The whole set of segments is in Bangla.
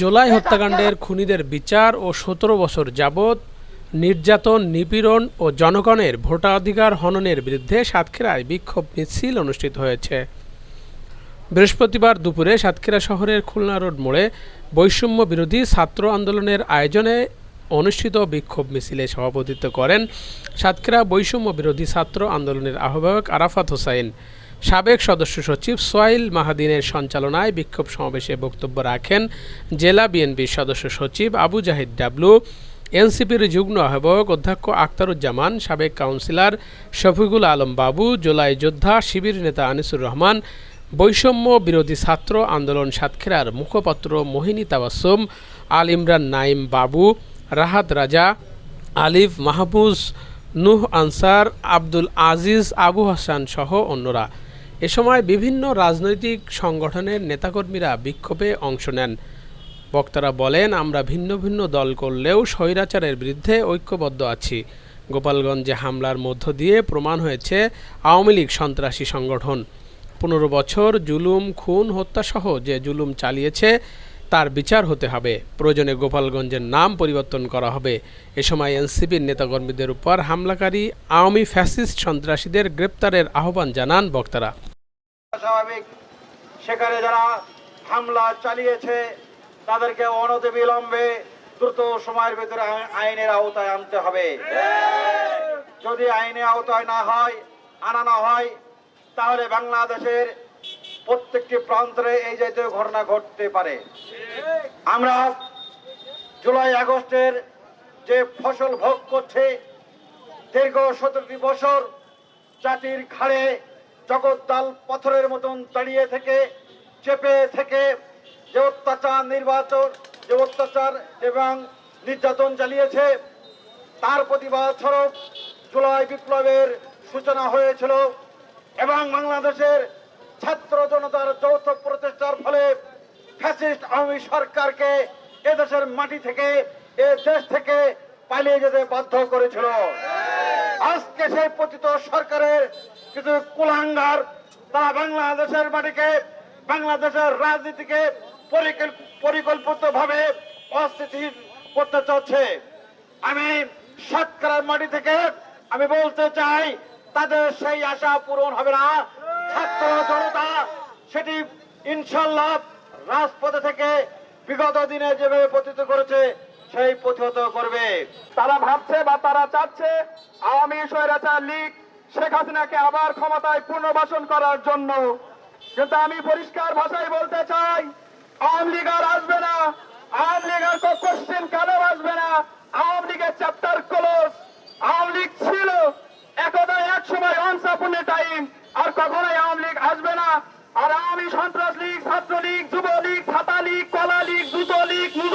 জুলাই হত্যাকাণ্ডের খুনিদের বিচার ও সতেরো বছর যাবৎ নির্যাতন, নিপীড়ন ও জনগণের ভোটাধিকার হননের বিরুদ্ধে সাতক্ষীরায় বিক্ষোভ মিছিল অনুষ্ঠিত হয়েছে। বৃহস্পতিবার দুপুরে সাতক্ষীরা শহরের খুলনা রোড মোড়ে বৈষম্য বিরোধী ছাত্র আন্দোলনের আয়োজনে অনুষ্ঠিত বিক্ষোভ মিছিলে সভাপতিত্ব করেন সাতক্ষীরা বৈষম্য বিরোধী ছাত্র আন্দোলনের আহ্বায়ক আরাফাত হোসাইন। সাবেক সদস্য সচিব সোয়াইল মাহাদিনের সঞ্চালনায় বিক্ষোভ সমাবেশে বক্তব্য রাখেন জেলা বিএনপির সদস্য সচিব আবু জাহিদ ডাবলু, এনসিপির যুগ্ম আহ্বায়ক অধ্যক্ষ আক্তারুজ্জামান সাবেক কাউন্সিলর শফিকুল আলম বাবু, জোলাই যোদ্ধা শিবির নেতা আনিসুর রহমান, বৈষম্য বিরোধী ছাত্র আন্দোলন সাতক্ষীরার মুখপাত্র মোহিনী তাবাসুম আল ইমরান নাইম বাবু, রাহাত রাজা, আলিফ মাহবুজ নুহ আনসার, আব্দুল আজিজ, আবু হাসান সহ অন্যরা। এ সময় বিভিন্ন রাজনৈতিক সংগঠনের নেতাকর্মীরা বিক্ষোভে অংশ নেন। বক্তারা বলেন, আমরা ভিন্ন ভিন্ন দল করলেও স্বৈরাচারের বিরুদ্ধে ঐক্যবদ্ধ আছি। গোপালগঞ্জে হামলার মধ্য দিয়ে প্রমাণ হয়েছে আওয়ামী লীগ সন্ত্রাসী সংগঠন। পনেরো বছর জুলুম, খুন, হত্যাসহ যে জুলুম চালিয়েছে, তার বিচার হতে হবে। প্রয়োজনে গোপালগঞ্জের নাম পরিবর্তন করা হবে। এ সময় এনসিপির নেতাকর্মীদের উপর হামলাকারী আওয়ামী ফ্যাসিস্ট সন্ত্রাসীদের গ্রেপ্তারের আহ্বান জানান বক্তারা। সেখানে যারা হামলা চালিয়েছে, তাদেরকে অনতিবিলম্বে দ্রুত সময়ের ভিতরে আইনের আওতায় আনতে হবে। যদি আইনের আওতায় না হয় আনা না হয়, তাহলে বাংলাদেশের প্রত্যেকটি প্রান্তরে এই জাতীয় ঘটনা ঘটতে পারে। আমরা জুলাই আগস্টের যে ফসল ভোগ করছে, দীর্ঘ সতেরোটি বছর জাতির ঘাড়ে জগদ্দাল পাথরের মতন দাঁড়িয়ে থেকে, চেপে থেকে যে অত্যাচার নির্বাচন, যে অত্যাচার এবং নির্যাতন চালিয়েছে, তার প্রতিবাদ স্বরূপ জুলাই বিপ্লবের সূচনা হয়েছিল এবং বাংলাদেশের ছাত্র জনতার যৌথ প্রচেষ্টার ফলে ফ্যাসিস্ট আওয়ামী সরকারকে এদেশের মাটি থেকে, এ দেশ থেকে পালিয়ে যেতে বাধ্য করেছিল। আজকে সেই পতিত সরকারের কিছু কুলাঙ্গার তারা বাংলাদেশের মাটিকে, বাংলাদেশের রাজনীতিকে পরিকল্পিত ভাবে অস্থিতির করতে চাচ্ছে আমি সাতকার মাটি থেকে আমি বলতে চাই, তাদের সেই আশা পূরণ হবে না। ছাত্র জনতা, সেটি ইনশাল্লাহ রাজপথে থেকে বিগত দিনে যেভাবে পতিত করেছে সেই প্রতিহত করবে। তারা ভাবছে বা তারা চাচ্ছে আওয়ামী স্বৈরাচার লীগ শেখ হাসিনাকে আবার ক্ষমতায় পুনর্বাসন করার জন্য। কিন্তু আমি পরিষ্কার ভাষায় বলতে চাই, আওয়ামী লীগ আর আসবে না। আওয়ামী লীগ আর কোশ্চেন কেন আসবে না? আওয়ামী লীগের চ্যাপ্টার ক্লোজ আওয়ামী লীগ ছিল, একদা এক সময় অনসাপূর্ণ টাইম আর কখনোই আওয়ামী লীগ আসবে না। আর আওয়ামী সন্ত্রাস লীগ ছাত্র লীগ যুব লীগ ছাতা লীগ কলা লীগ দ্রুত লীগ মুজ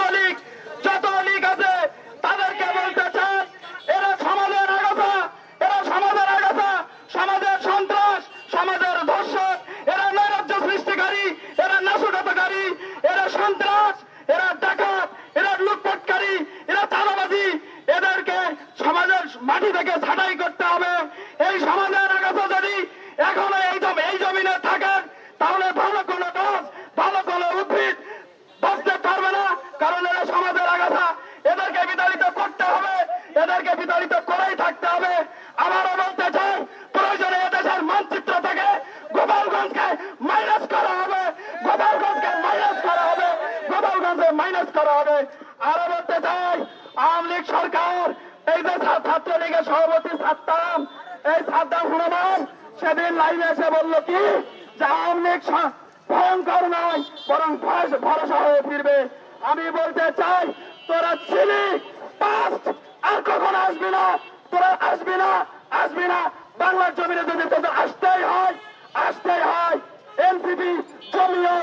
সন্ত্রাস এরা ডাকাত এরা লুটপাটকারী এরা চাঁদাবাজি এদেরকে সমাজের মাটি থেকে ছাঁটাই করতে মাইনাস করা হবে। আরও বলতে চাই, আওয়ামী লীগ সরকার, এই যে ছাত্রলীগের সভাপতি সাদ্দাম, এই সাদ্দাম হুরমান সেদিন লাইভে এসে বলল কি? যে আওয়ামী লীগ ভয়ঙ্কর নয়, বরং ভরসা হয়ে ফিরবে। আমি বলতে চাই, তোরা ছিলি পাস্ট আর কখন আসবি না। তোরা আসবি না আসবি না। বাংলার জমিনে যদি তোদের আসতেই হয় আসতেই হয়। এনসিপি জমিও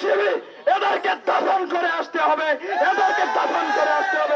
শিবির এদেরকে দাফন করে আসতে হবে এদেরকে দাফন করে আসতে হবে।